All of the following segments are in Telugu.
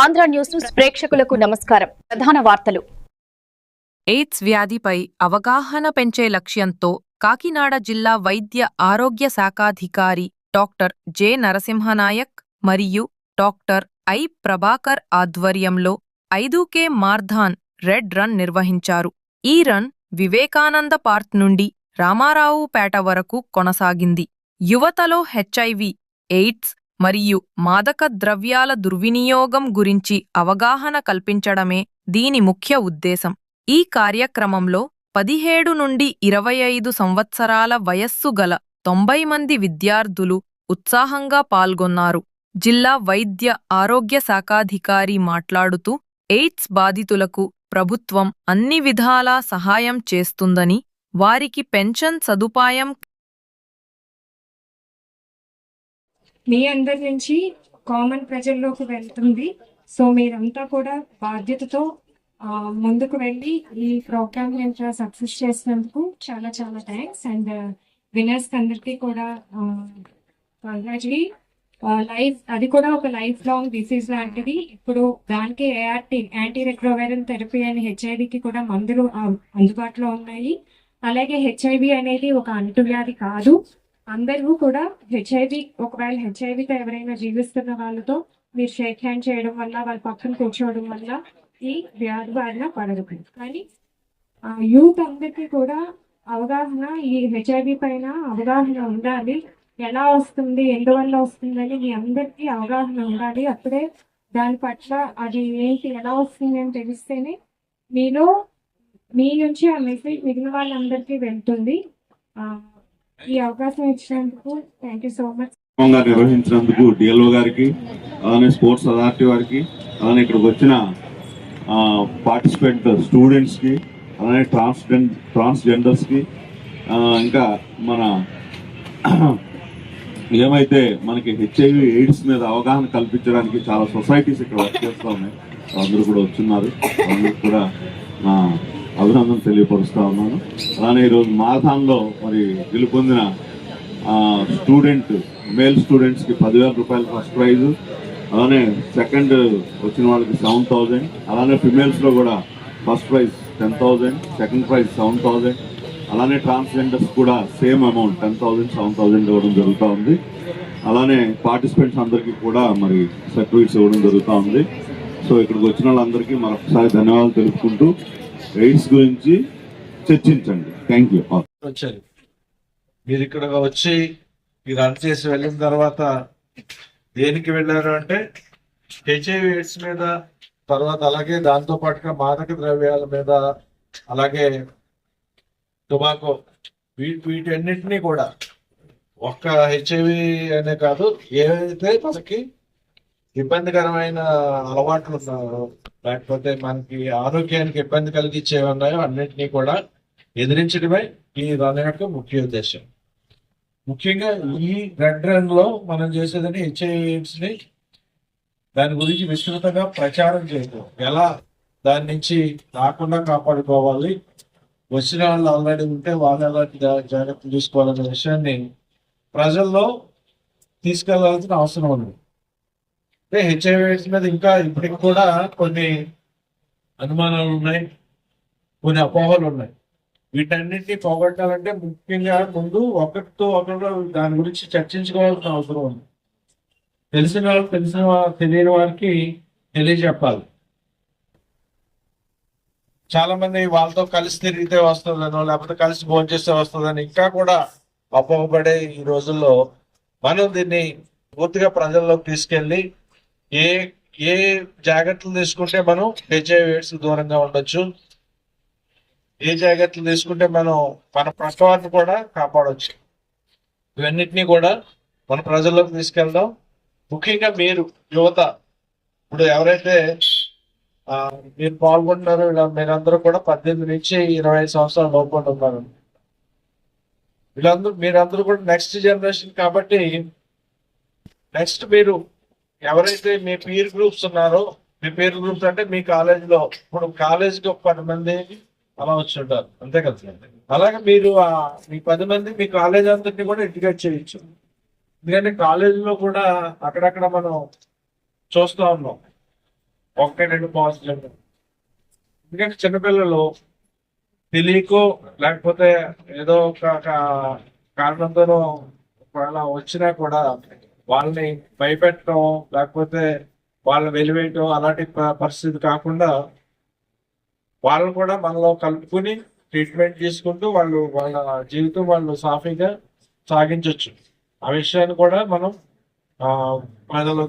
ఆంధ్ర న్యూస్ ప్రేక్షకులకు నమస్కారం. ప్రధాన వార్తలు. ఎయిడ్స్ వ్యాధిపై అవగాహన పెంచే లక్ష్యంతో కాకినాడ జిల్లా వైద్య ఆరోగ్య శాఖాధికారి డాక్టర్ జె నరసింహనాయక్ మరియు డాక్టర్ ఐ ప్రభాకర్ ఆధ్వర్యంలో ఐదు మార్ధాన్ రెడ్ రన్ నిర్వహించారు. ఈ రన్ వివేకానంద పార్క్ నుండి రామారావుపేట వరకు కొనసాగింది. యువతలో హెచ్ఐవి ఎయిడ్స్ మరియు మాదక ద్రవ్యాల దుర్వినియోగం గురించి అవగాహన కల్పించడమే దీని ముఖ్య ఉద్దేశం. ఈ కార్యక్రమంలో పదిహేడు నుండి ఇరవై ఐదు సంవత్సరాల వయస్సు గల తొంభై మంది విద్యార్థులు ఉత్సాహంగా పాల్గొన్నారు. జిల్లా వైద్య ఆరోగ్య శాఖాధికారి మాట్లాడుతూ ఎయిడ్స్ బాధితులకు ప్రభుత్వం అన్ని విధాలా సహాయం చేస్తుందని వారికి పెన్షన్ సదుపాయం మీ అందరి నుంచి కామన్ ప్రజల్లోకి వెళ్తుంది. సో మీరంతా కూడా బాధ్యతతో ముందుకు వెళ్ళి ఈ ప్రోగ్రామ్ ఎంత సక్సెస్ చేసినందుకు చాలా చాలా థ్యాంక్స్ అండ్ వినర్స్ అందరికీ కూడా కంగ్రాచులీ లైఫ్ అది కూడా ఒక లైఫ్ లాంగ్ డిసీజ్ లాంటిది. ఇప్పుడు దానికి ఏఆర్టీ యాంటీ రెట్రోవైరల్ థెరపీ అని హెచ్ఐవికి కూడా మందులు అందుబాటులో ఉన్నాయి. అలాగే హెచ్ఐవి అనేది ఒక అంటువ్యాధి కాదు. అందరూ కూడా హెచ్ఐవి ఒకవేళ హెచ్ఐవితో ఎవరైనా జీవిస్తున్న వాళ్ళతో మీరు షేక్ హ్యాండ్ చేయడం వల్ల వాళ్ళ పక్కన కూర్చోవడం వల్ల ఈ వ్యాధి బారిన పడదు కానీ యూత్ అందరికీ కూడా అవగాహన ఈ హెచ్ఐవి పైన అవగాహన ఉండాలి. ఎలా వస్తుంది ఎందువల్ల వస్తుందని మీ అందరికీ అవగాహన ఉండాలి. అప్పుడే దాని పట్ల అది ఏంటి ఎలా వస్తుంది అని తెలిస్తేనే మీలో మీ నుంచి ఆ మెసేజ్ మిగిలిన వాళ్ళందరికీ వెళ్తుంది. ఆ, ఈ అవకాశం ఇచ్చినందుకు థ్యాంక్ యూ సో మచ్ నిర్వహించినందుకు డిఎల్ఓ గారికి అలానే స్పోర్ట్స్ అథారిటీ వారికి అలానే ఇక్కడికి వచ్చిన పార్టిసిపెంట్ స్టూడెంట్స్కి అలానే ట్రాన్స్జెండ్ ట్రాన్స్జెండర్స్కి ఇంకా మన ఏమైతే మనకి హెచ్ఐవి ఎయిడ్స్ మీద అవగాహన కల్పించడానికి చాలా సొసైటీస్ ఇక్కడ వర్క్ చేస్తూ ఉన్నాయి. అందరూ కూడా వచ్చున్నారు. అందరూ కూడా అభినందన తెలియపరుస్తా ఉన్నాను. అలానే ఈరోజు మాథాన్లో మరి గెలుపొందిన స్టూడెంట్ మేల్ స్టూడెంట్స్కి పదివేల రూపాయలు ఫస్ట్ ప్రైజ్. అలానే సెకండ్ వచ్చిన వాళ్ళకి సెవెన్ థౌజండ్. అలానే ఫిమేల్స్లో కూడా first prize ten thousand second prize seven thousand. అలానే ట్రాన్స్జెండర్స్ కూడా same amount ten thousand seven thousand ఇవ్వడం జరుగుతూ ఉంది. అలానే పార్టిసిపెంట్స్ అందరికీ కూడా మరి సర్టిఫికేట్స్ ఇవ్వడం జరుగుతూ ఉంది. సో ఇక్కడికి వచ్చిన వాళ్ళందరికీ మరొకసారి ధన్యవాదాలు తెలుపుకుంటూ ఎయిడ్స్ గురించి చర్చించండి. థ్యాంక్ యూ వచ్చారు. మీరు ఇక్కడ వచ్చి మీరు రన్ చేసి వెళ్ళిన తర్వాత దేనికి వెళ్ళారు అంటే హెచ్ఐవి ఎయిడ్స్ మీద తర్వాత అలాగే దాంతో పాటుగా మాదక ద్రవ్యాల మీద అలాగే టొబాకో వీ- వీటన్నిటినీ కూడా ఒక్క హెచ్ఐవి అనే కాదు ఏవైతే మనకి ఇబ్బందికరమైన అలవాట్లు ఉన్నారు లేకపోతే మనకి ఆరోగ్యానికి ఇబ్బంది కలిగించేవి ఉన్నాయో అన్నింటినీ కూడా ఎదిరించడమే ఈ రన్ యొక్క ముఖ్య ఉద్దేశం. ముఖ్యంగా ఈ రెడ్ రన్లో మనం చేసేదని హెచ్ఐఎయిడ్స్ని దాని గురించి విస్తృతంగా ప్రచారం చేయడం ఎలా దాని నుంచి రాకుండా కాపాడుకోవాలి వచ్చిన వాళ్ళు ఆల్రెడీ ఉంటే వాళ్ళు ఎలాంటి జాగ్రత్తలు తీసుకోవాలనే విషయాన్ని ప్రజల్లో తీసుకెళ్ళాల్సిన అవసరం ఉంది. అంటే హెచ్ఐవి మీద ఇంకా ఇప్పటికి కూడా కొన్ని అనుమానాలు ఉన్నాయి కొన్ని అపోహలు ఉన్నాయి. వీటన్నిటిని పోగొట్టాలంటే ముఖ్యంగా ముందు ఒకరితో ఒకరు దాని గురించి చర్చించుకోవాల్సిన అవసరం ఉంది. తెలిసిన వాళ్ళు తెలిసిన తెలియని వారికి తెలియజెప్పాలి. చాలా మంది వాళ్ళతో కలిసి తిరిగితే వస్తుందనో లేకపోతే కలిసి భోజనం చేస్తే వస్తుందని ఇంకా కూడా అపోహపడే ఈ రోజుల్లో మనం దీన్ని పూర్తిగా ప్రజల్లోకి తీసుకెళ్ళి ఏ ఏ జాగ్రత్తలు తీసుకుంటే మనం హెచ్ఐవి ఎయిడ్స్ దూరంగా ఉండొచ్చు? ఏ జాగ్రత్తలు తీసుకుంటే మనం మన ప్రసవాన్ని కూడా కాపాడవచ్చు ఇవన్నిటినీ కూడా మన ప్రజల్లోకి తీసుకెళ్దాం. ముఖ్యంగా మీరు యువత ఇప్పుడు ఎవరైతే మీరు పాల్గొంటున్నారో ఇలా మీరందరూ కూడా పద్దెనిమిది నుంచి ఇరవై ఐదు సంవత్సరాల లోపల ఉన్నారు వీళ్ళందరూ మీరందరూ కూడా నెక్స్ట్ జనరేషన్ కాబట్టి నెక్స్ట్ మీరు ఎవరైతే మీ పీర్ గ్రూప్స్ ఉన్నారో మీ పీర్ గ్రూప్స్ అంటే మీ కాలేజీలో ఇప్పుడు కాలేజీకి ఒక పది మంది అలా వచ్చి ఉంటారు. అంతే కదా? అలాగే మీరు మీ పది మంది మీ కాలేజ్ అంతటిని కూడా ఎడ్యుకేట్ చేయొచ్చు. ఎందుకంటే కాలేజీలో కూడా అక్కడక్కడ మనం చూస్తూ ఉన్నాం. ఒకటి రెండు పాజిటివ్ ఎందుకంటే చిన్నపిల్లలు తెలియకో లేకపోతే ఏదో ఒక కారణంతో కారణంతోనో ఒకవేళ వచ్చినా కూడా వాళ్ళని భయపెట్టడం లేకపోతే వాళ్ళని వెలివేయటం అలాంటి ప- పరిస్థితి కాకుండా వాళ్ళు కూడా మనలో కలుపుకుని ట్రీట్మెంట్ తీసుకుంటూ వాళ్ళు వాళ్ళ జీవితం వాళ్ళు సాఫీగా సాగించవచ్చు ఆ విషయాన్ని కూడా మనం ఆ,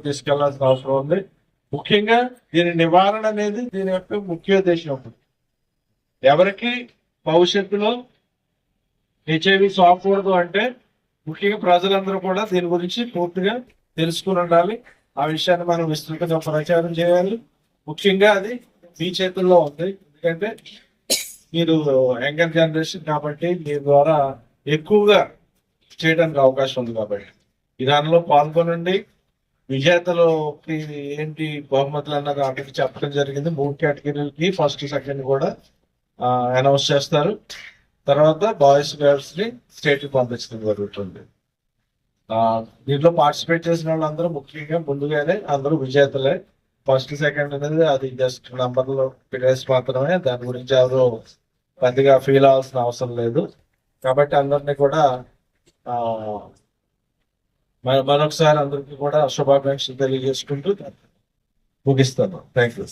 తీసుకెళ్ళాల్సిన అవసరం ఉంది. ముఖ్యంగా దీని నివారణ అనేది దీని యొక్క ముఖ్య ఉద్దేశం ఎవరికి భవిష్యత్తులో హెచ్ఐవి సోకూడదు అంటే ముఖ్యంగా ప్రజలందరూ కూడా దీని గురించి పూర్తిగా తెలుసుకుని ఉండాలి. ఆ విషయాన్ని మనం విస్తృతంగా ప్రచారం చేయాలి. ముఖ్యంగా అది మీ చేతుల్లో ఉంది. ఎందుకంటే మీరు యంగర్ జనరేషన్ కాబట్టి మీ ద్వారా ఎక్కువగా చేయడానికి అవకాశం ఉంది కాబట్టి. ఈ దానిలో పాల్గొనండి. విజేతలకి ఏంటి బహుమతులు అన్నది అక్కడికి చెప్పడం జరిగింది. మూడు కేటగిరీలకి ఫస్ట్ సెకండ్ కూడా అనౌన్స్ చేస్తారు. తర్వాత బాయ్స్ గర్ల్స్ని స్టేట్కి పంపించడం జరుగుతుంది. దీంట్లో పార్టిసిపేట్ చేసిన వాళ్ళందరూ ముఖ్యంగా ముందుగానే అందరూ విజేతలే. ఫస్ట్ సెకండ్ అనేది అది జస్ట్ నంబర్లో ఫిగర్స్ మాత్రమే దాని గురించి ఎవరు పెద్దగా ఫీల్ అవ్వాల్సిన అవసరం లేదు. కాబట్టి అందరినీ కూడా మన- మరొకసారి అందరికీ కూడా శుభాకాంక్షలు తెలియజేసుకుంటూ ముగిస్తాను థ్యాంక్ యూ